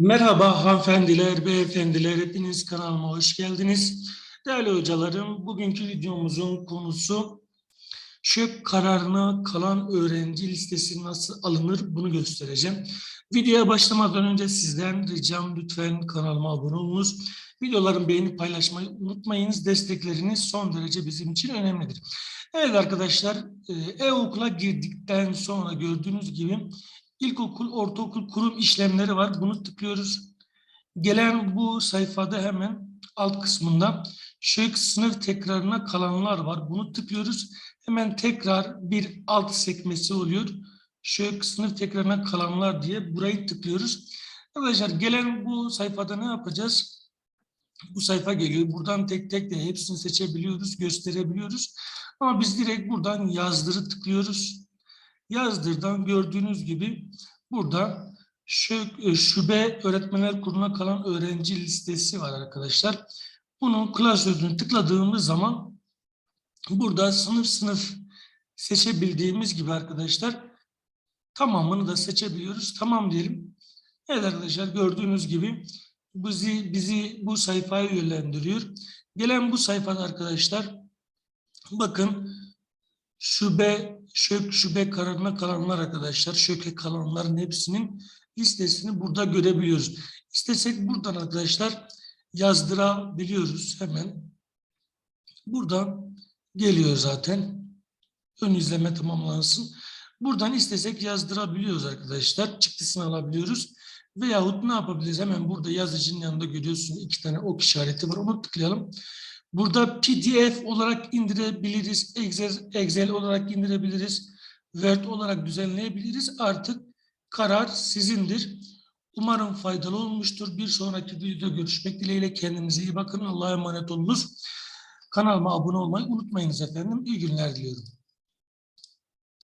Merhaba hanımefendiler, beyefendiler, hepiniz kanalıma hoş geldiniz. Değerli hocalarım, bugünkü videomuzun konusu şök kararına kalan öğrenci listesi nasıl alınır bunu göstereceğim. Videoya başlamadan önce sizden ricam lütfen kanalıma abone olunuz. Videolarımı beğenip paylaşmayı unutmayınız. Destekleriniz son derece bizim için önemlidir. Evet arkadaşlar, e, e-okula girdikten sonra gördüğünüz gibi İlkokul, ortaokul kurum işlemleri var. Bunu tıklıyoruz. Gelen bu sayfada hemen alt kısmında şık sınıf tekrarına kalanlar var. Bunu tıklıyoruz. Hemen tekrar bir alt sekmesi oluyor. Şık sınıf tekrarına kalanlar diye burayı tıklıyoruz. Arkadaşlar gelen bu sayfada ne yapacağız? Bu sayfa geliyor. Buradan tek tek de hepsini seçebiliyoruz, gösterebiliyoruz. Ama biz direkt buradan yazdırı tıklıyoruz yazdırdan gördüğünüz gibi burada şu, şube öğretmenler kuruluna kalan öğrenci listesi var arkadaşlar. Bunun klasörünü tıkladığımız zaman burada sınıf sınıf seçebildiğimiz gibi arkadaşlar tamamını da seçebiliyoruz. Tamam diyelim. Evet arkadaşlar gördüğünüz gibi bizi, bizi bu sayfaya yönlendiriyor. Gelen bu sayfada arkadaşlar bakın şube, şök, şube kararına kalanlar arkadaşlar, şöke kalanların hepsinin listesini burada görebiliyoruz. İstesek buradan arkadaşlar yazdırabiliyoruz hemen. Buradan geliyor zaten. Ön izleme tamamlansın. Buradan istesek yazdırabiliyoruz arkadaşlar. Çıktısını alabiliyoruz. Veyahut ne yapabiliriz? Hemen burada yazıcının yanında görüyorsunuz iki tane ok işareti var. Onu tıklayalım. Burada PDF olarak indirebiliriz, Excel, olarak indirebiliriz, Word olarak düzenleyebiliriz. Artık karar sizindir. Umarım faydalı olmuştur. Bir sonraki videoda görüşmek dileğiyle kendinize iyi bakın. Allah'a emanet olunuz. Kanalıma abone olmayı unutmayınız efendim. İyi günler diliyorum.